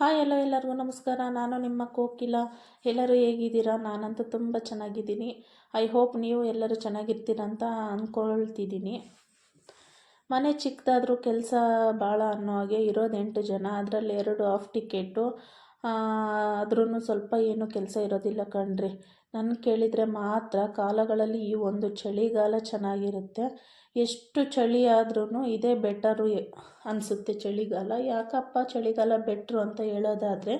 Hi ಎಲ್ಲ ಎಲ್ಲರಿಗೂ ನಮಸ್ಕಾರ. ನಾನು ನಿಮ್ಮ ಕೋಕಿಲ. ಎಲ್ಲರೂ ಹೇಗಿದ್ದೀರಾ? ನಾನಂತೂ ತುಂಬ ಚೆನ್ನಾಗಿದ್ದೀನಿ. ಐ ಹೋಪ್ ನೀವು ಎಲ್ಲರೂ ಚೆನ್ನಾಗಿರ್ತೀರ ಅಂತ ಅಂದ್ಕೊಳ್ತಿದ್ದೀನಿ ಮನೆ ಚಿಕ್ಕದಾದರೂ ಕೆಲಸ ಭಾಳ ಅನ್ನೋ ಹಾಗೆ ಇರೋದು ಎಂಟು ಜನ. ಅದರಲ್ಲಿ ಎರಡು ಆಫ್ ಟಿಕೆಟು ಆದ್ರೂ ಸ್ವಲ್ಪ ಏನು ಕೆಲಸ ಇರೋದಿಲ್ಲ ಕಣ್ರಿ. ನನ್ನ ಕೇಳಿದರೆ ಮಾತ್ರ ಕಾಲಗಳಲ್ಲಿ ಈ ಒಂದು ಚಳಿಗಾಲ ಚೆನ್ನಾಗಿರುತ್ತೆ. ಎಷ್ಟು ಚಳಿ ಆದ್ರೂ ಇದೇ ಬೆಟರು ಅನಿಸುತ್ತೆ ಚಳಿಗಾಲ. ಯಾಕಪ್ಪ ಚಳಿಗಾಲ ಬೆಟ್ರು ಅಂತ ಹೇಳೋದಾದರೆ,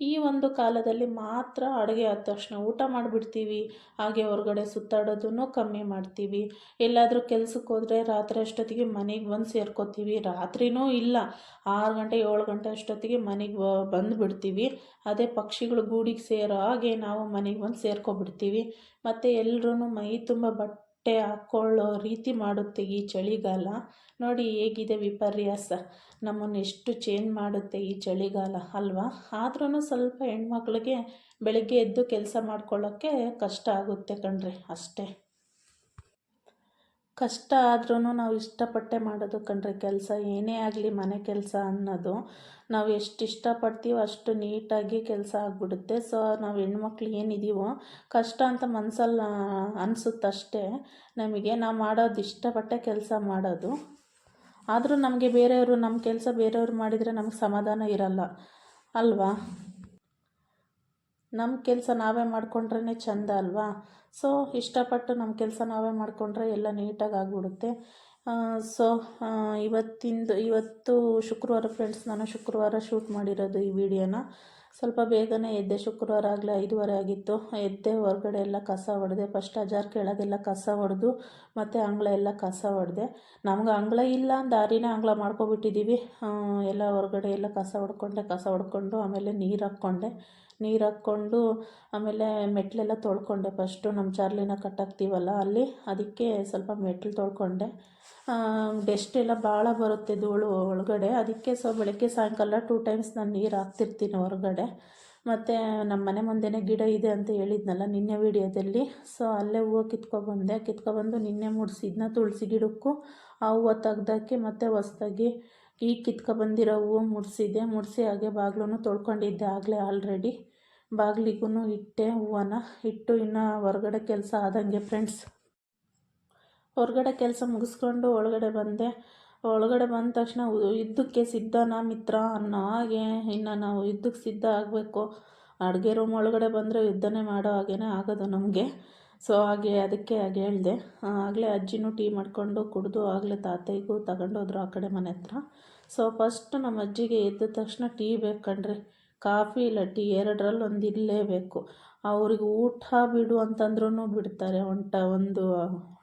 ಈ ಒಂದು ಕಾಲದಲ್ಲಿ ಮಾತ್ರ ಅಡುಗೆ ಆದ ತಕ್ಷಣ ಊಟ ಮಾಡಿಬಿಡ್ತೀವಿ. ಹಾಗೆ ಹೊರಗಡೆ ಸುತ್ತಾಡೋದನ್ನು ಕಮ್ಮಿ ಮಾಡ್ತೀವಿ. ಎಲ್ಲಾದರೂ ಕೆಲ್ಸಕ್ಕೆ ಹೋದರೆ ರಾತ್ರಿ ಅಷ್ಟೊತ್ತಿಗೆ ಮನೆಗೆ ಬಂದು ಸೇರ್ಕೋತೀವಿ. ರಾತ್ರಿನೂ ಇಲ್ಲ, ಆರು ಗಂಟೆ, ಏಳು ಗಂಟೆ ಅಷ್ಟೊತ್ತಿಗೆ ಮನೆಗೆ ಬಂದುಬಿಡ್ತೀವಿ. ಅದೇ ಪಕ್ಷಿಗಳು ಗೂಡಿಗೆ ಸೇರೋ ಹಾಗೆ ನಾವು ಮನೆಗೆ ಬಂದು ಸೇರ್ಕೊಬಿಡ್ತೀವಿ. ಮತ್ತು ಎಲ್ಲರೂ ಮೈ ತುಂಬ ಬಟ್ಟೆ ಬಟ್ಟೆ ಹಾಕ್ಕೊಳ್ಳೋ ರೀತಿ ಮಾಡುತ್ತೆ ಈ ಚಳಿಗಾಲ. ನೋಡಿ ಹೇಗಿದೆ ವಿಪರ್ಯಾಸ. ನಮ್ಮನ್ನು ಎಷ್ಟು ಚೇಂಜ್ ಮಾಡುತ್ತೆ ಈ ಚಳಿಗಾಲ, ಅಲ್ವಾ? ಆದ್ರೂ ಸ್ವಲ್ಪ ಹೆಣ್ಮಕ್ಳಿಗೆ ಬೆಳಗ್ಗೆ ಎದ್ದು ಕೆಲಸ ಮಾಡ್ಕೊಳ್ಳೋಕ್ಕೆ ಕಷ್ಟ ಆಗುತ್ತೆ ಕಣ್ರಿ, ಅಷ್ಟೇ. ಕಷ್ಟ ಆದ್ರೂ ನಾವು ಇಷ್ಟಪಟ್ಟೆ ಮಾಡೋದು ಕಣ್ರಿ ಕೆಲಸ ಏನೇ ಆಗಲಿ ಮನೆ ಕೆಲಸ ಅನ್ನೋದು. ನಾವು ಎಷ್ಟು ಇಷ್ಟಪಡ್ತೀವೋ ಅಷ್ಟು ನೀಟಾಗಿ ಕೆಲಸ ಆಗಿಬಿಡುತ್ತೆ. ಸೊ ನಾವು ಹೆಣ್ಮಕ್ಳು ಏನಿದೀವೋ ಕಷ್ಟ ಅಂತ ಮನಸ್ಸಲ್ಲಿ ಅನಿಸುತ್ತಷ್ಟೇ ನಮಗೆ ನಾವು ಮಾಡೋದು ಇಷ್ಟಪಟ್ಟೆ ಕೆಲಸ ಮಾಡೋದು. ಆದರೂ ನಮಗೆ ಬೇರೆಯವರು ನಮ್ಮ ಕೆಲಸ ಬೇರೆಯವ್ರು ಮಾಡಿದರೆ ನಮ್ಗೆ ಸಮಾಧಾನ ಇರಲ್ಲ. ಅಲ್ವಾ? ನಮ್ಮ ಕೆಲಸ ನಾವೇ ಮಾಡಿಕೊಂಡ್ರೇ ಚೆಂದ ಅಲ್ವಾ? ಸೊ ಇಷ್ಟಪಟ್ಟು ನಮ್ಮ ಕೆಲಸ ನಾವೇ ಮಾಡಿಕೊಂಡ್ರೆ ಎಲ್ಲ ನೀಟಾಗಿ ಆಗಿಬಿಡುತ್ತೆ. ಸೊ ಇವತ್ತಿಂದು, ಇವತ್ತು ಶುಕ್ರವಾರ ಫ್ರೆಂಡ್ಸ್ ನಾನು ಶುಕ್ರವಾರ ಶೂಟ್ ಮಾಡಿರೋದು ಈ ವಿಡಿಯೋನ. ಸ್ವಲ್ಪ ಬೇಗನೆ ಎದ್ದೆ, ಶುಕ್ರವಾರ ಆಗಲೇ ಐದುವರೆ ಆಗಿತ್ತು. ಎದ್ದೆ, ಹೊರಗಡೆ ಎಲ್ಲ ಕಸ ಹೊಡೆದೆ ಫಸ್ಟ್ ಅಜಾರ್ ಕೆಳಗೆಲ್ಲ ಕಸ ಹೊಡೆದು ಮತ್ತು ಅಂಗಳ ಎಲ್ಲ ಕಸ ಹೊಡೆದೆ ನಮ್ಗೆ ಅಂಗಳ ಇಲ್ಲ ದಾರಿನೇ ಅಂಗಳ ಮಾಡ್ಕೊಬಿಟ್ಟಿದ್ದೀವಿ ಎಲ್ಲ ಹೊರಗಡೆ ಎಲ್ಲ ಕಸ ಹೊಡ್ಕೊಂಡೆ ಕಸ ಹೊಡ್ಕೊಂಡು ಆಮೇಲೆ ನೀರು ಹಾಕ್ಕೊಂಡೆ. ನೀರು ಹಾಕ್ಕೊಂಡು ಆಮೇಲೆ ಮೆಟ್ಲೆಲ್ಲ ತೊಳ್ಕೊಂಡೆ. ಫಸ್ಟು ನಮ್ಮ ಚಾರ್ಲಿನ ಕಟ್ಟಾಕ್ತೀವಲ್ಲ ಅಲ್ಲಿ. ಅದಕ್ಕೆ ಸ್ವಲ್ಪ ಮೆಟ್ಲು ತೊಳ್ಕೊಂಡೆ. ಡೆಸ್ಟ್ ಎಲ್ಲ ಭಾಳ ಬರುತ್ತೆ ಧೂಳು ಒಳಗಡೆ. ಅದಕ್ಕೆ ಸೊ, ಬೆಳಗ್ಗೆ ಸಾಯಂಕಾಲ ಟೂ ಟೈಮ್ಸ್ ನಾನು ನೀರು ಹಾಕ್ತಿರ್ತೀನಿ ಹೊರಗಡೆ. ಮತ್ತು ನಮ್ಮ ಮನೆ ಮುಂದೆನೇ ಗಿಡ ಇದೆ ಅಂತ ಹೇಳಿದ್ನಲ್ಲ ನಿನ್ನೆ ವೀಡಿಯೋದಲ್ಲಿ. ಸೊ ಅಲ್ಲೇ ಹೂವು ಕಿತ್ಕೊಬಂದೆ. ಕಿತ್ಕೊಬಂದು ನಿನ್ನೆ ಮುಡಿಸಿದ್ನ ತುಳಸಿ ಗಿಡಕ್ಕೂ. ಆ ಹೂವು ತೆಗ್ದಾಕಿ ಮತ್ತು ಹೊಸ್ದಾಗಿ ಈಗ ಕಿತ್ಕೊಬಂದಿರೋ ಹೂವು ಮುಡಿಸಿದ್ದೆ ಮುಡಿಸಿ ಹಾಗೆ ಬಾಗಿಲೂ ತೊಳ್ಕೊಂಡಿದ್ದೆ ಆಗಲೇ ಆಲ್ರೆಡಿ ಬಾಗಿಲಿಗೂ ಇಟ್ಟೆ, ಹೂವನ್ನ ಇಟ್ಟು ಇನ್ನು ಹೊರಗಡೆ ಕೆಲಸ ಆದಂಗೆ ಫ್ರೆಂಡ್ಸ್ ಹೊರಗಡೆ ಕೆಲಸ ಮುಗಿಸ್ಕೊಂಡು ಒಳಗಡೆ ಬಂದೆ. ಒಳಗಡೆ ಬಂದ ತಕ್ಷಣ ಯುದ್ಧಕ್ಕೆ ಸಿದ್ಧನಾ ಮಿತ್ರ ಅನ್ನೋ ಹಾಗೆ ಇನ್ನು ನಾವು ಯುದ್ಧಕ್ಕೆ ಸಿದ್ಧ ಆಗಬೇಕು. ಅಡುಗೆ ರೂಮ್ ಒಳಗಡೆ ಬಂದರೆ ಯುದ್ಧನೇ ಮಾಡೋ ಹಾಗೇ ಆಗೋದು ನಮಗೆ. ಸೊ ಹಾಗೆ ಅದಕ್ಕೆ ಹಾಗೆ ಹೇಳಿದೆ. ಆಗಲೇ ಅಜ್ಜಿನೂ ಟೀ ಮಾಡಿಕೊಂಡು ಕುಡಿದು ಆಗಲೇ ತಾತಯ್ಯಗೂ ತಗೊಂಡೋದ್ರು ಆ ಕಡೆ ಮನೆ ಹತ್ರ. ಸೊ ಫಸ್ಟ್ ನಮ್ಮ ಅಜ್ಜಿಗೆ ಎದ್ದ ತಕ್ಷಣ ಟೀ ಬೇಕು ಕಣ್ರಿ. ಕಾಫಿ ಇಲ್ಲ, ಟೀ ಎರಡರಲ್ಲಿ ಒಂದು ಇರಲೇಬೇಕು ಅವ್ರಿಗೆ ಊಟ ಬಿಡು ಅಂತಂದ್ರೂ ಬಿಡ್ತಾರೆ ಒಂಟ, ಒಂದು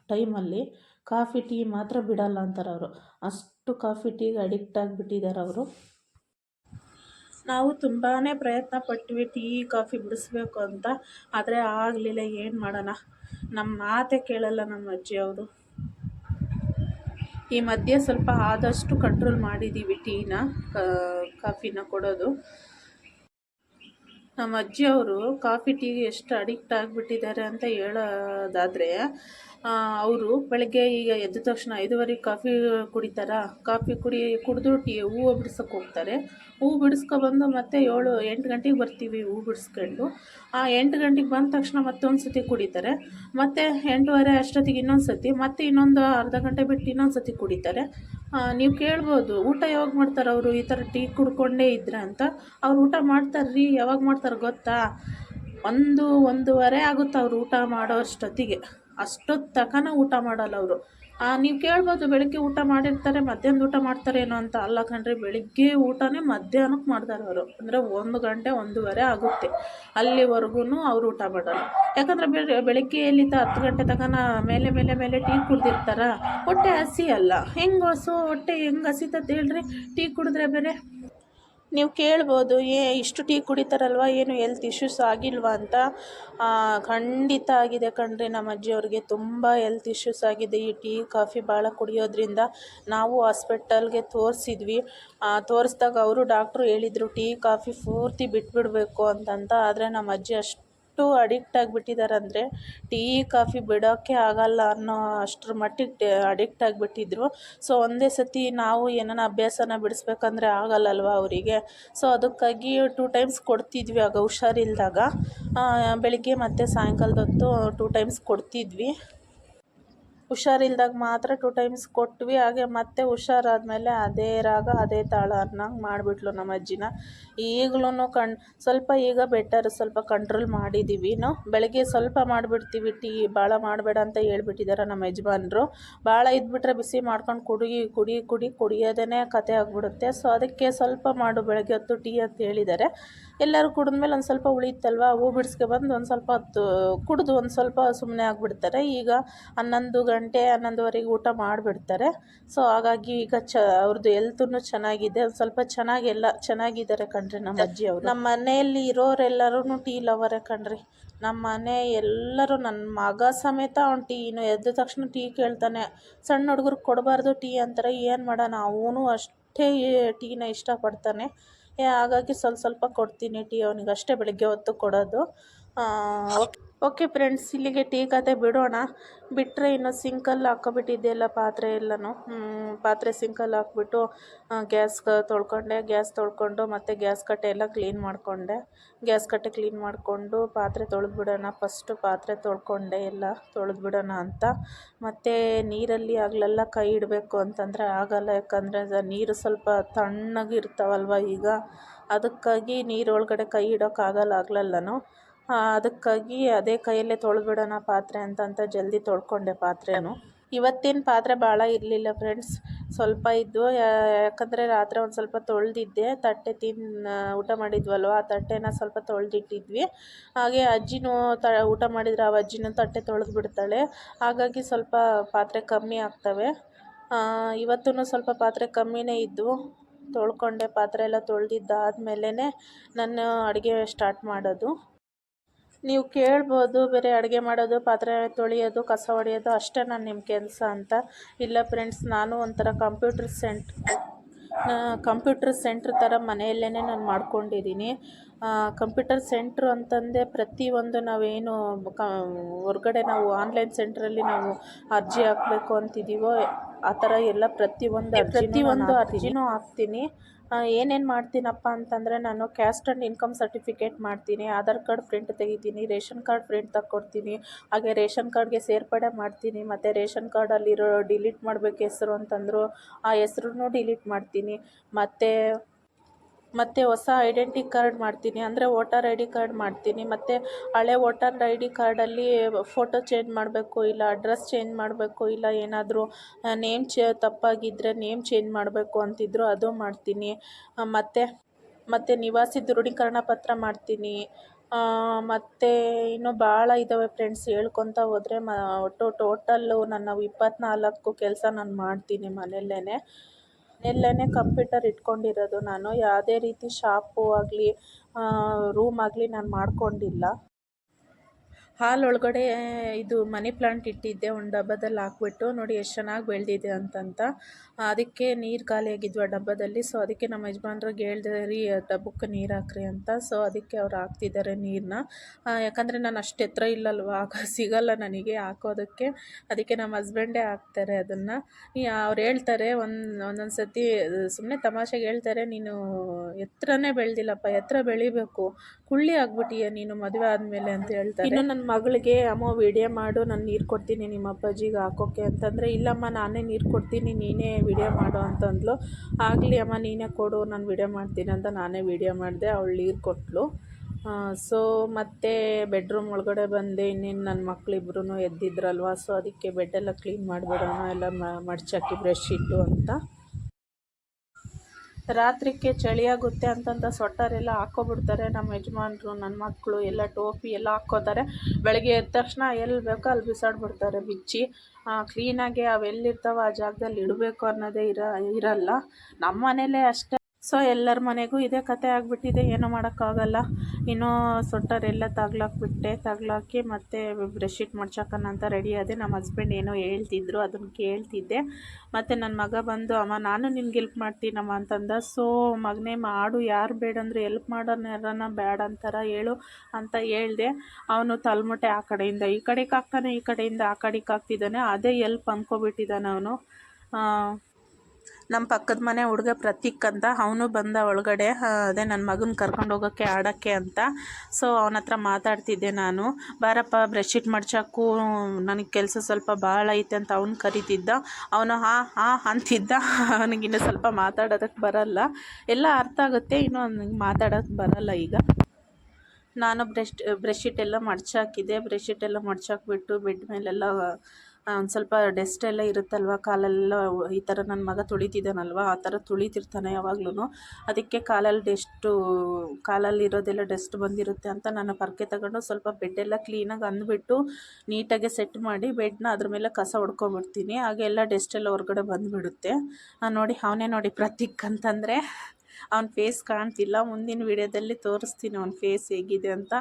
ಟೈಮಲ್ಲಿ. ಕಾಫಿ, ಟೀ ಮಾತ್ರ ಬಿಡಲ್ಲ ಅಂತಾರೆ ಅವರು ಅಷ್ಟು ಕಾಫಿ, ಟೀಗೆ ಅಡಿಕ್ಟ್ ಆಗಿಬಿಟ್ಟಿದ್ದಾರೆ ಅವರು ನಾವು ತುಂಬಾ ಪ್ರಯತ್ನ ಪಟ್ವಿ, ಟೀ, ಕಾಫಿ ಬಿಡಿಸ್ಬೇಕು ಅಂತ. ಆದರೆ ಆಗಲಿಲ್ಲ, ಏನು ಮಾಡೋಣ? ನಮ್ಮ ಮಾತೇ ಕೇಳಲ್ಲ ನಮ್ಮ ಅಜ್ಜಿ ಅವರು. ಈ ಮಧ್ಯೆ ಸ್ವಲ್ಪ ಆದಷ್ಟು ಕಂಟ್ರೋಲ್ ಮಾಡಿದ್ದೀವಿ ಟೀನ ಕಾಫಿನ ಕೊಡೋದು. ನಮ್ಮ ಅಜ್ಜಿಯವರು ಕಾಫಿ, ಟೀಗೆ ಎಷ್ಟು ಅಡಿಕ್ಟ್ ಆಗಿಬಿಟ್ಟಿದ್ದಾರೆ ಅಂತ ಹೇಳೋದಾದರೆ ಅವರು ಬೆಳಗ್ಗೆ ಈಗ ಎದ್ದ ತಕ್ಷಣ ಐದುವರೆಗೆ ಕಾಫಿ ಕುಡಿತಾರಾ. ಕಾಫಿ ಕುಡಿ, ಕುಡಿದು ಟೀ, ಹೂವು ಬಿಡ್ಸೋಕೆ ಹೋಗ್ತಾರೆ. ಹೂವು ಬಿಡಿಸ್ಕೊಬಂದು ಮತ್ತೆ ಏಳು, ಎಂಟು ಗಂಟೆಗೆ ಬರ್ತೀವಿ ಹೂವು ಬಿಡಿಸ್ಕೊಂಡು. ಆ ಎಂಟು ಗಂಟೆಗೆ ಬಂದ ತಕ್ಷಣ ಮತ್ತೊಂದು ಸತಿ ಕುಡಿತಾರೆ. ಮತ್ತು ಎಂಟೂವರೆ ಅಷ್ಟೊತ್ತಿಗೆ ಇನ್ನೊಂದು ಸತಿ, ಮತ್ತೆ ಇನ್ನೊಂದು ಅರ್ಧ ಗಂಟೆ ಬಿಟ್ಟು ಇನ್ನೊಂದು ಸತಿ ಕುಡಿತಾರೆ. ನೀವು ಕೇಳ್ಬೋದು, ಊಟ ಯಾವಾಗ ಮಾಡ್ತಾರೆ ಅವರು? ಈ ಥರ ಟೀ ಕುಡ್ಕೊಂಡೇ ಇದ್ರೆ ಅಂತ. ಅವ್ರು ಊಟ ಮಾಡ್ತಾರೆ ರೀ ಯಾವಾಗ ಮಾಡ್ತಾರೆ ಗೊತ್ತಾ? ಒಂದು, ಒಂದೂವರೆ ಆಗುತ್ತೆ ಅವ್ರು ಊಟ ಮಾಡೋ ಅಷ್ಟೊತ್ತಿಗೆ. ಅಷ್ಟೊತ್ತು ತಕನ ಊಟ ಮಾಡಲ್ಲ ಅವರು. ನೀವು ಕೇಳ್ಬೋದು, ಬೆಳಗ್ಗೆ ಊಟ ಮಾಡಿರ್ತಾರೆ, ಮಧ್ಯಾಹ್ನದ ಊಟ ಮಾಡ್ತಾರೆ ಮಾಡ್ತಾರೇನೋ ಅಂತ. ಅಲ್ಲ ಕಣ್ರಿ, ಬೆಳಿಗ್ಗೆ ಊಟನೇ ಮಧ್ಯಾಹ್ನಕ್ಕೆ ಮಾಡ್ತಾರೆ ಅವರು. ಅಂದರೆ ಒಂದು ಗಂಟೆ ಒಂದೂವರೆ ಆಗುತ್ತೆ. ಅಲ್ಲಿವರೆಗೂ ಅವ್ರು ಊಟ ಮಾಡಲ್ಲ. ಯಾಕಂದರೆ ಬೆಳಗ್ಗೆ ಎಲ್ಲಿದ್ದ ಹತ್ತು ಗಂಟೆ ತನಕ ಮೇಲೆ ಮೇಲೆ ಮೇಲೆ ಟೀ ಕುಡ್ದಿರ್ತಾರ? ಹೊಟ್ಟೆ ಹಸಿ ಅಲ್ಲ. ಹೆಂಗೆ ಹಸು, ಹೊಟ್ಟೆ ಹೆಂಗೆ ಹಸಿತತ್ತೆ ಹೇಳ್ರಿ? ಟೀ ಕುಡಿದ್ರೆ ಬೇರೆ ನೀವು ಕೇಳ್ಬೋದು, ಏ, ಇಷ್ಟು ಟೀ ಕುಡಿತಾರಲ್ವ, ಏನು ಹೆಲ್ತ್ ಇಶ್ಯೂಸ್ ಆಗಿಲ್ವಾ ಅಂತ. ಖಂಡಿತ ಆಗಿದೆ ಕಣ್ರಿ, ನಮ್ಮ ಅಜ್ಜಿಯವ್ರಿಗೆ ತುಂಬ ಎಲ್ತ್ ಇಶ್ಯೂಸ್ ಆಗಿದೆ. ಈ ಟೀ, ಕಾಫಿ ಭಾಳ ಕುಡಿಯೋದ್ರಿಂದ ನಾವು ಹಾಸ್ಪಿಟಲ್ಗೆ ತೋರಿಸಿದ್ವಿ. ತೋರಿಸ್ದಾಗ ಅವರು ಡಾಕ್ಟ್ರು ಹೇಳಿದರು, ಟೀ, ಕಾಫಿ ಪೂರ್ತಿ ಬಿಟ್ಬಿಡಬೇಕು ಅಂತಂತ. ಆದರೆ ನಮ್ಮ ಅಜ್ಜಿ ಅಷ್ಟು ಎಷ್ಟು ಅಡಿಕ್ಟ್ ಆಗಿಬಿಟ್ಟಿದ್ದಾರೆ ಅಂದರೆ ಟೀ, ಕಾಫಿ ಬಿಡೋಕ್ಕೆ ಆಗಲ್ಲ ಅನ್ನೋ ಅಷ್ಟರ ಮಟ್ಟಿಗೆ ಅಡಿಕ್ಟ್ ಆಗಿಬಿಟ್ಟಿದ್ರು. ಸೊ ಒಂದೇ ಸತಿ ನಾವು ಏನಾನ ಅಭ್ಯಾಸನ ಬಿಡಿಸ್ಬೇಕಂದ್ರೆ ಆಗಲ್ಲಲ್ವ ಅವರಿಗೆ? ಸೊ ಅದಕ್ಕಾಗಿ ಟೂ ಟೈಮ್ಸ್ ಕೊಡ್ತಿದ್ವಿ ಆಗ ಹುಷಾರಿಲ್ದಾಗ. ಬೆಳಿಗ್ಗೆ ಮತ್ತು ಸಾಯಂಕಾಲದ ಹೊತ್ತು ಟೂ ಟೈಮ್ಸ್ ಕೊಡ್ತಿದ್ವಿ. ಹುಷಾರಿಲ್ದಾಗ ಮಾತ್ರ ಟು ಟೈಮ್ಸ್ ಕೊಟ್ವಿ. ಹಾಗೆ ಮತ್ತೆ ಹುಷಾರಾದ್ಮೇಲೆ ಅದೇ ರಾಗ, ಅದೇ ತಾಳ ಅನ್ನಂಗೆ ಮಾಡಿಬಿಟ್ಲು ನಮ್ಮ ಅಜ್ಜಿನ. ಈಗಲೂ ಕಣ್, ಸ್ವಲ್ಪ ಈಗ ಬೆಟರ್ ಸ್ವಲ್ಪ ಕಂಟ್ರೋಲ್ ಮಾಡಿದ್ದೀವಿ ನಾವು ಬೆಳಗ್ಗೆ ಸ್ವಲ್ಪ ಮಾಡಿಬಿಡ್ತೀವಿ, ಟೀ ಭಾಳ ಮಾಡಬೇಡ ಅಂತ ಹೇಳ್ಬಿಟ್ಟಿದ್ದಾರೆ ನಮ್ಮ ಯಜಮಾನರು. ಭಾಳ ಇದ್ಬಿಟ್ರೆ ಬಿಸಿ ಮಾಡ್ಕೊಂಡು ಕುಡಿ ಕುಡಿ ಕುಡಿ ಕುಡಿಯೋದೇ ಕತೆ ಆಗಿಬಿಡುತ್ತೆ. ಸೊ ಅದಕ್ಕೆ ಸ್ವಲ್ಪ ಮಾಡು, ಬೆಳಗ್ಗೆ ಹೊತ್ತು ಟೀ ಅಂತ ಹೇಳಿದ್ದಾರೆ ಎಲ್ಲರೂ ಕುಡಿದ್ಮೇಲೆ ಒಂದು ಸ್ವಲ್ಪ ಉಳಿಯುತ್ತಲ್ವ? ಹೂ ಬಿಡಿಸ್ಕೊಬಂದು ಒಂದು ಸ್ವಲ್ಪ ಹೊತ್ತು ಕುಡಿದು ಒಂದು ಸ್ವಲ್ಪ ಸುಮ್ಮನೆ ಆಗಿಬಿಡ್ತಾರೆ. ಈಗ ಹನ್ನೊಂದು ಗಂಟೆ ಹನ್ನೊಂದುವರೆಗೆ ಊಟ ಮಾಡಿಬಿಡ್ತಾರೆ. ಸೊ ಹಾಗಾಗಿ ಈಗ ಚ ಅವ್ರದ್ದು ಎಲ್ತೂ ಚೆನ್ನಾಗಿದೆ. ಒಂದು ಸ್ವಲ್ಪ ಚೆನ್ನಾಗಿ ಎಲ್ಲ, ಚೆನ್ನಾಗಿದ್ದಾರೆ ಕಣ್ರಿ ನಮ್ಮ ಅಜ್ಜಿ ಅವರು. ನಮ್ಮ ಮನೆಯಲ್ಲಿ ಇರೋರೆಲ್ಲರೂ ಟೀ ಲವರೇ ಕಣ್ರಿ. ನಮ್ಮ ಮನೆ ಎಲ್ಲರೂ ನನ್ನ ಮಗ ಸಮೇತ ಅವ್ನು ಟೀನು ಎದ್ದ ತಕ್ಷಣ ಟೀ ಕೇಳ್ತಾನೆ. ಸಣ್ಣ ಹುಡುಗರು ಕೊಡಬಾರ್ದು ಟೀ ಅಂತಾರೆ. ಏನು ಮಾಡೋಣ? ಅವನು ಅಷ್ಟೇ ಟೀನ ಇಷ್ಟಪಡ್ತಾನೆ. ಹಾಗಾಗಿ ಸ್ವಲ್ಪ ಸ್ವಲ್ಪ ಕೊಡ್ತೀನಿ ಟೀ. ಅವನಿಗೆ ಅಷ್ಟೇ ಬೆಳಗ್ಗೆ ಹೊತ್ತು ಕೊಡೋದು. ಓಕೆ ಫ್ರೆಂಡ್ಸ್, ಇಲ್ಲಿಗೆ ಟೀ ಕತೆ ಬಿಡೋಣ. ಬಿಟ್ಟರೆ ಇನ್ನು ಸಿಂಕಲ್ಲಿ ಹಾಕ್ಕೊಬಿಟ್ಟಿದ್ದೆ ಎಲ್ಲ ಪಾತ್ರೆ ಎಲ್ಲನೂ? ಪಾತ್ರೆ ಸಿಂಕಲ್ಲಿ ಹಾಕ್ಬಿಟ್ಟು ಗ್ಯಾಸ್ ತೊಳ್ಕೊಂಡೆ. ಗ್ಯಾಸ್ ತೊಳ್ಕೊಂಡು ಮತ್ತು ಗ್ಯಾಸ್ ಕಟ್ಟೆ ಎಲ್ಲ ಕ್ಲೀನ್ ಮಾಡಿಕೊಂಡೆ. ಗ್ಯಾಸ್ ಕಟ್ಟೆ ಕ್ಲೀನ್ ಮಾಡಿಕೊಂಡು ಪಾತ್ರೆ ತೊಳೆದ್ಬಿಡೋಣ. ಫಸ್ಟು ಪಾತ್ರೆ ತೊಳ್ಕೊಂಡೆ ಎಲ್ಲ, ತೊಳೆದ್ಬಿಡೋಣ ಅಂತ. ಮತ್ತು ನೀರಲ್ಲಿ ಆಗಲೆಲ್ಲ ಕೈ ಇಡಬೇಕು ಅಂತಂದರೆ ಆಗಲ್ಲ. ಯಾಕಂದರೆ ನೀರು ಸ್ವಲ್ಪ ತಣ್ಣಗಿರ್ತಾವಲ್ವ ಈಗ. ಅದಕ್ಕಾಗಿ ನೀರೊಳಗಡೆ ಕೈ ಇಡೋಕ್ಕಾಗಲ್ಲ ಆಗ್ಲಲ್ಲನೂ. ಅದಕ್ಕಾಗಿ ಅದೇ ಕೈಯಲ್ಲೇ ತೊಳೆದ್ಬಿಡೋಣ ಪಾತ್ರೆ ಅಂತಂತ ಜಲ್ದಿ ತೊಳ್ಕೊಂಡೆ ಪಾತ್ರೆನೂ. ಇವತ್ತಿನ ಪಾತ್ರೆ ಭಾಳ ಇರಲಿಲ್ಲ ಫ್ರೆಂಡ್ಸ್ ಸ್ವಲ್ಪ ಇದ್ದವು ಯಾಕಂದರೆ ರಾತ್ರಿ ಒಂದು ಸ್ವಲ್ಪ ತೊಳೆದಿದ್ದೆ. ತಟ್ಟೆ ತಿನ್ನ ಊಟ ಮಾಡಿದ್ವಲ್ವ, ಆ ತಟ್ಟೆನ ಸ್ವಲ್ಪ ತೊಳೆದಿಟ್ಟಿದ್ವಿ. ಹಾಗೆ ಅಜ್ಜಿನೂ ತ, ಊಟ ಮಾಡಿದರೆ ಆ ಅಜ್ಜಿನೂ ತಟ್ಟೆ ತೊಳೆದು ಬಿಡ್ತಾಳೆ ಹಾಗಾಗಿ ಸ್ವಲ್ಪ ಪಾತ್ರೆ ಕಮ್ಮಿ ಆಗ್ತವೆ. ಇವತ್ತೂ ಸ್ವಲ್ಪ ಪಾತ್ರೆ ಕಮ್ಮಿನೇ ಇದ್ದವು ತೊಳ್ಕೊಂಡೆ. ಪಾತ್ರೆ ಎಲ್ಲ ತೊಳೆದಿದ್ದಾದ್ಮೇಲೆ ನಾನು ಅಡುಗೆ ಸ್ಟಾರ್ಟ್ ಮಾಡೋದು. ನೀವು ಕೇಳ್ಬೋದು, ಬೇರೆ ಅಡುಗೆ ಮಾಡೋದು, ಪಾತ್ರೆ ತೊಳೆಯೋದು, ಕಸ ಹೊಡೆಯೋದು ಅಷ್ಟೇ ನಾನು ನಿಮ್ಮ ಕೆಲಸ ಅಂತ. ಇಲ್ಲ ಫ್ರೆಂಡ್ಸ್ ನಾನು ಒಂಥರ ಕಂಪ್ಯೂಟ್ರ್ ಸೆಂಟ್ ಕಂಪ್ಯೂಟರ್ ಸೆಂಟ್ರ್ ಥರ ಮನೆಯಲ್ಲೇ ನಾನು ಮಾಡ್ಕೊಂಡಿದ್ದೀನಿ. ಕಂಪ್ಯೂಟರ್ ಸೆಂಟ್ರ್ ಅಂತಂದೆ ಪ್ರತಿಯೊಂದು ನಾವೇನು ಕ ಹೊರ್ಗಡೆ ನಾವು ಆನ್ಲೈನ್ ಸೆಂಟ್ರಲ್ಲಿ ನಾವು ಅರ್ಜಿ ಹಾಕಬೇಕು ಅಂತಿದ್ದೀವೋ ಆ ಥರ ಎಲ್ಲ ಪ್ರತಿಯೊಂದು ಪ್ರತಿಯೊಂದು ಅರ್ಜಿನೂ ಹಾಕ್ತೀನಿ. ಏನೇನು ಮಾಡ್ತೀನಪ್ಪ ಅಂತಂದರೆ ನಾನು ಕ್ಯಾಸ್ಟ್ ಆ್ಯಂಡ್ ಇನ್ಕಮ್ ಸರ್ಟಿಫಿಕೇಟ್ ಮಾಡ್ತೀನಿ ಆಧಾರ್ ಕಾರ್ಡ್ ಪ್ರಿಂಟ್ ತೆಗಿತೀನಿ ರೇಷನ್ ಕಾರ್ಡ್ ಪ್ರಿಂಟ್ ತಕ್ಕೊಡ್ತೀನಿ ಹಾಗೆ ರೇಷನ್ ಕಾರ್ಡ್ಗೆ ಸೇರ್ಪಡೆ ಮಾಡ್ತೀನಿ ಮತ್ತು ರೇಷನ್ ಕಾರ್ಡಲ್ಲಿರೋ ಡಿಲೀಟ್ ಮಾಡಬೇಕು ಹೆಸ್ರು ಅಂತಂದರು ಆ ಹೆಸ್ರನ್ನೂ ಡಿಲೀಟ್ ಮಾಡ್ತೀನಿ. ಮತ್ತು ಮತ್ತು ಹೊಸ ಐಡೆಂಟಿ ಕಾರ್ಡ್ ಮಾಡ್ತೀನಿ. ಅಂದರೆ ವೋಟರ್ ಐ ಡಿ ಕಾರ್ಡ್ ಮಾಡ್ತೀನಿ. ಮತ್ತು ಹಳೆ ವೋಟರ್ ಐ ಡಿ ಕಾರ್ಡಲ್ಲಿ ಫೋಟೋ ಚೇಂಜ್ ಮಾಡಬೇಕು, ಇಲ್ಲ ಅಡ್ರೆಸ್ ಚೇಂಜ್ ಮಾಡಬೇಕು, ಇಲ್ಲ ಏನಾದರೂ ನೇಮ್ ಚೇ ತಪ್ಪಾಗಿದ್ದರೆ ನೇಮ್ ಚೇಂಜ್ ಮಾಡಬೇಕು ಅಂತಿದ್ದರು ಅದು ಮಾಡ್ತೀನಿ. ಮತ್ತು ಮತ್ತು ನಿವಾಸಿ ದೃಢೀಕರಣ ಪತ್ರ ಮಾಡ್ತೀನಿ. ಮತ್ತು ಇನ್ನೂ ಭಾಳ ಇದ್ದಾವೆ ಫ್ರೆಂಡ್ಸ್ ಹೇಳ್ಕೊತ ಹೋದರೆ ಮ, ಒಟ್ಟು ಟೋಟಲ್ಲು ನಾನು ಇಪ್ಪತ್ನಾಲ್ಕು ಕೆಲಸ ನಾನು ಮಾಡ್ತೀನಿ ಮನೆಯಲ್ಲೇ ಮನೆಯಲ್ಲೇ ಕಂಪ್ಯೂಟರ್ ಇಟ್ಕೊಂಡಿರೋದು. ನಾನು ಯಾವುದೇ ರೀತಿ ಶಾಪು ಆಗಲಿ ರೂಮ್ ಆಗಲಿ ನಾನು ಮಾಡ್ಕೊಂಡಿಲ್ಲ. ಹಾಲ್ ಒಳಗಡೆ ಇದು ಮನಿ ಪ್ಲಾಂಟ್ ಇಟ್ಟಿದ್ದೆ, ಒಂದು ಡಬ್ಬದಲ್ಲಿ ಹಾಕ್ಬಿಟ್ಟು. ನೋಡಿ ಎಷ್ಟು ಚೆನ್ನಾಗಿ ಬೆಳೆದಿದೆ ಅಂತಂತ. ಅದಕ್ಕೆ ನೀರು ಖಾಲಿಯಾಗಿದ್ವು ಆ ಡಬ್ಬದಲ್ಲಿ. ಸೊ ಅದಕ್ಕೆ ನಮ್ಮ ಯಜಮಾನ್ರಿಗೆ ಹೇಳ್ದೆ, ರೀ ಡಬ್ಬಕ್ಕೆ ನೀರು ಹಾಕ್ರಿ ಅಂತ. ಸೊ ಅದಕ್ಕೆ ಅವ್ರು ಹಾಕ್ತಿದ್ದಾರೆ ನೀರನ್ನ ಯಾಕಂದರೆ ನಾನು ಅಷ್ಟು ಎತ್ತರ ಇಲ್ಲಲ್ವ, ಆಗ ಸಿಗಲ್ಲ ನನಗೆ ಹಾಕೋದಕ್ಕೆ. ಅದಕ್ಕೆ ನಮ್ಮ ಹಸ್ಬೆಂಡೇ ಹಾಕ್ತಾರೆ ಅದನ್ನು. ಅವ್ರು ಹೇಳ್ತಾರೆ, ಒಂದು ಒಂದೊಂದು ಸತಿ ಸುಮ್ಮನೆ ತಮಾಷೆಗೆ ಹೇಳ್ತಾರೆ, ನೀನು ಎತ್ತರನೇ ಬೆಳೆದಿಲ್ಲಪ್ಪ ಎತ್ತರ ಬೆಳಿಬೇಕು. ಕುಳ್ಳಿ ಆಗ್ಬಿಟ್ಟಿಯ ನೀನು ಮದುವೆ ಆದಮೇಲೆ? ಅಂತ ಹೇಳ್ತಾರೆ. ಇನ್ನು ನನ್ನ ಮಗಳಿಗೆ, ಅಮ್ಮ, ವಿಡಿಯೋ ಮಾಡು, ನಾನು ನೀರು ಕೊಡ್ತೀನಿ ನಿಮ್ಮ ಅಪ್ಪಾಜಿಗೆ ಹಾಕೋಕ್ಕೆ ಅಂತಂದರೆ, ಇಲ್ಲಮ್ಮ, ನಾನೇ ನೀರು ಕೊಡ್ತೀನಿ, ನೀನೇ ವಿಡಿಯೋ ಮಾಡು, ಅಂತಂದ್ಲು. ಆಗಲಿ, ಅಮ್ಮ, ನೀನೇ ಕೊಡು, ನಾನು ವಿಡಿಯೋ ಮಾಡ್ತೀನಿ ಅಂತ ನಾನೇ ವಿಡಿಯೋ ಮಾಡಿದೆ, ಅವಳು ನೀರು ಕೊಟ್ಟಳು ಸೊ ಮತ್ತೆ ಬೆಡ್ರೂಮ್ ಒಳಗಡೆ ಬಂದೆ, ಇನ್ನೇನು ನನ್ನ ಮಕ್ಕಳಿಬ್ರು ಎದ್ದಿದ್ರಲ್ವ ಸೊ ಅದಕ್ಕೆ ಬೆಡ್ಡೆಲ್ಲ ಕ್ಲೀನ್ ಮಾಡಿಬಿಡೋಣ, ಎಲ್ಲ ಮಡ್ಚಾಕಿ ಬ್ರಷ್ ಇಟ್ಟು ಅಂತ. ರಾತ್ರಿಗೆ ಚಳಿಯಾಗುತ್ತೆ ಅಂತಂತ ಸ್ವೆಟರೆಲ್ಲ ಹಾಕ್ಕೊಬಿಡ್ತಾರೆ ನಮ್ಮ ಯಜಮಾನ್ರು ನನ್ನ ಮಕ್ಕಳು ಎಲ್ಲ ಟೋಪಿ ಎಲ್ಲ ಹಾಕ್ಕೋತಾರೆ. ಬೆಳಗ್ಗೆ ಎದ್ದ ತಕ್ಷಣ ಎಲ್ಲಿ ಬೇಕೋ ಅಲ್ಲಿ ಬಿಸಾಡ್ಬಿಡ್ತಾರೆ ಬಿಚ್ಚಿ. ಕ್ಲೀನಾಗಿ ಅವೆಲ್ಲಿರ್ತಾವೆ ಆ ಜಾಗದಲ್ಲಿ ಇಡಬೇಕು ಅನ್ನೋದೇ ಇರ, ಇರಲ್ಲ. ನಮ್ಮ ಮನೇಲೇ ಅಷ್ಟೇ. ಸೊ ಎಲ್ಲರ ಮನೆಗೂ ಇದೇ ಕತೆ ಆಗಿಬಿಟ್ಟಿದೆ, ಏನೂ ಮಾಡೋಕ್ಕಾಗಲ್ಲ. ಇನ್ನೂ ಸೊಂಟರೆಲ್ಲ ತಗ್ಲಾಕ್ಬಿಟ್ಟೆ, ತಗ್ಲಾಕಿ ಮತ್ತೆ ಬ್ರಷೀಟ್ ಮಾಡ್ಸೋಕನ ಅಂತ ರೆಡಿ ಆದೆ. ನಮ್ಮ ಹಸ್ಬೆಂಡ್ ಏನೋ ಹೇಳ್ತಿದ್ರು, ಅದನ್ನು ಕೇಳ್ತಿದ್ದೆ. ಮತ್ತು ನನ್ನ ಮಗ ಬಂದು, ಅಮ್ಮ, ನಾನು ನಿನ್ಗೆ ಹೆಲ್ಪ್ ಮಾಡ್ತೀನಮ್ಮ ಅಂತಂದ. ಸೊ, ಮಗನೇ, ಮಾಡು, ಯಾರು ಬೇಡ ಅಂದರೆ ಎಲ್ಪ್ ಯಾರನ್ನ ಬೇಡ ಅಂತಾರ, ಹೇಳು ಅಂತ ಹೇಳ್ದೆ. ಅವನು ತಲ್ಮೊಟ್ಟೆ ಆ ಕಡೆಯಿಂದ, ಈ ಕಡೆಗೆ ಹಾಕ್ತಾನೆ, ಈ ಕಡೆಯಿಂದ ಆ ಕಡೆಗೆ ಹಾಕ್ತಿದ್ದಾನೆ. ಅದೇ ಎಲ್ಪ್ ಅಂದ್ಕೊಬಿಟ್ಟಿದ್ದಾನೆ ಅವನು. ನಮ್ಮ ಪಕ್ಕದ ಮನೆ ಹುಡುಗ ಪ್ರತೀಕ್ ಅಂತ. ಅವನು ಬಂದ ಒಳಗಡೆ ಅದೇ ನನ್ನ ಮಗನ ಕರ್ಕೊಂಡು ಹೋಗೋಕ್ಕೆ ಆಡೋಕ್ಕೆ ಅಂತ. ಸೊ ಅವನ ಹತ್ರ ಮಾತಾಡ್ತಿದ್ದೆ ನಾನು. ಬಾರಪ್ಪ ಬ್ರೆಡ್ಶೀಟ್ ಮಾಡ್ಸೋಕ್ಕೂ ನನಗೆ ಕೆಲಸ ಸ್ವಲ್ಪ ಭಾಳ ಐತೆ ಅಂತ ಅವನು ಕರಿತಿದ್ದ. ಅವನು, ಹಾ ಹಾ ಅಂತಿದ್ದ. ಅವನಿಗಿನ್ನು ಸ್ವಲ್ಪ ಮಾತಾಡೋದಕ್ಕೆ ಬರಲ್ಲ. ಎಲ್ಲ ಅರ್ಥ ಆಗುತ್ತೆ, ಇನ್ನೂ ನನಗೆ ಮಾತಾಡೋಕ್ಕೆ ಬರಲ್ಲ ಈಗ. ನಾನು ಬ್ರೆಶ್ ಬ್ರೆಡ್ಶೀಟ್ ಎಲ್ಲ ಮಡ್ಚಾಕಿದ್ದೆ. ಬ್ರೆಡ್ಶೀಟ್ ಎಲ್ಲ ಮಡ್ಚಾಕ್ಬಿಟ್ಟು ಬೆಡ್ ಮೇಲೆಲ್ಲ ಒಂದು ಸ್ವಲ್ಪ ಡಸ್ಟ್ ಎಲ್ಲ ಇರುತ್ತಲ್ವ? ಕಾಲೆಲ್ಲ ಈ ಥರ ನನ್ನ ಮಗ ತುಳಿತಿದ್ದಾನಲ್ವ? ಆ ಥರ ತುಳಿತಿರ್ತಾನೆ ಯಾವಾಗ್ಲೂ ಅದಕ್ಕೆ ಕಾಲಲ್ಲಿ ಡೆಸ್ಟು ಕಾಲಲ್ಲಿ ಇರೋದೆಲ್ಲ ಡಸ್ಟ್ ಬಂದಿರುತ್ತೆ ಅಂತ ನಾನು ಪರ್ಕೆ ತಗೊಂಡು ಸ್ವಲ್ಪ ಬೆಡ್ಡೆಲ್ಲ ಕ್ಲೀನಾಗಿ ಅಂದ್ಬಿಟ್ಟು ನೀಟಾಗಿ ಸೆಟ್ ಮಾಡಿ ಬೆಡ್ನ ಅದ್ರ ಮೇಲೆ ಕಸ ಹೊಡ್ಕೊಂಬಿಡ್ತೀನಿ ಹಾಗೆ ಎಲ್ಲ ಡಸ್ಟ್ ಎಲ್ಲ ಹೊರಗಡೆ ಬಂದುಬಿಡುತ್ತೆ. ನೋಡಿ ಅವನೇ ನೋಡಿ ಪ್ರತೀಕ್ ಅಂತಂದರೆ ಅವ್ನ ಫೇಸ್ ಕಾಣ್ತಿಲ್ಲ. ಮುಂದಿನ ವೀಡಿಯೋದಲ್ಲಿ ತೋರಿಸ್ತೀನಿ ಅವ್ನ ಫೇಸ್ ಹೇಗಿದೆ ಅಂತ.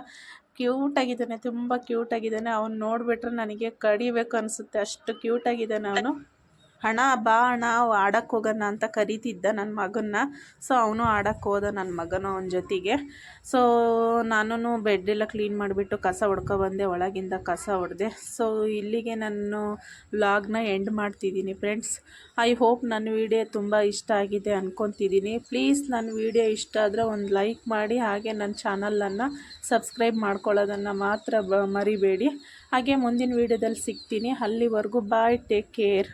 ಕ್ಯೂಟಾಗಿದ್ದಾನೆ ತುಂಬ ಕ್ಯೂಟಾಗಿದ್ದಾನೆ ಅವ್ನು ನೋಡಿಬಿಟ್ರೆ ನನಗೆ ಕಡಿಬೇಕು ಅನಿಸುತ್ತೆ. ಅಷ್ಟು ಕ್ಯೂಟಾಗಿದ್ದಾನೆ ಅವನು. ಹಣ ಬಾ ಹಣ ಆಡಕ್ಕೆ ಹೋಗೋಣ ಅಂತ ಕರೀತಿದ್ದ ನನ್ನ ಮಗನ್ನ. ಸೊ ಅವನು ಆಡಕ್ಕೆ ಹೋದ ನನ್ನ ಮಗನ ಅವನ ಜೊತೆಗೆ. ಸೊ ನಾನು ಬೆಡ್ಡೆಲ್ಲ ಕ್ಲೀನ್ ಮಾಡಿಬಿಟ್ಟು ಕಸ ಹೊಡ್ಕೊಬಂದೆ ಒಳಗಿಂದ ಕಸ ಹೊಡೆದೆ ಸೊ ಇಲ್ಲಿಗೆ ನಾನು ವ್ಲಾಗ್ನ ಎಂಡ್ ಮಾಡ್ತಿದ್ದೀನಿ ಫ್ರೆಂಡ್ಸ್ ಐ ಹೋಪ್ ನನ್ನ ವಿಡಿಯೋ ತುಂಬ ಇಷ್ಟ ಆಗಿದೆ ಅಂದ್ಕೊತಿದ್ದೀನಿ ಪ್ಲೀಸ್ ನನ್ನ ವಿಡಿಯೋ ಇಷ್ಟ ಆದರೆ ಒಂದು ಲೈಕ್ ಮಾಡಿ, ಹಾಗೆ ನನ್ನ ಚಾನಲನ್ನು ಸಬ್ಸ್ಕ್ರೈಬ್ ಮಾಡ್ಕೊಳ್ಳೋದನ್ನು ಮಾತ್ರ ಮರಿಬೇಡಿ. ಹಾಗೆ ಮುಂದಿನ ವೀಡಿಯೋದಲ್ಲಿ ಸಿಗ್ತೀನಿ. ಅಲ್ಲಿವರೆಗೂ ಬಾಯ್ ಟೇಕ್ ಕೇರ್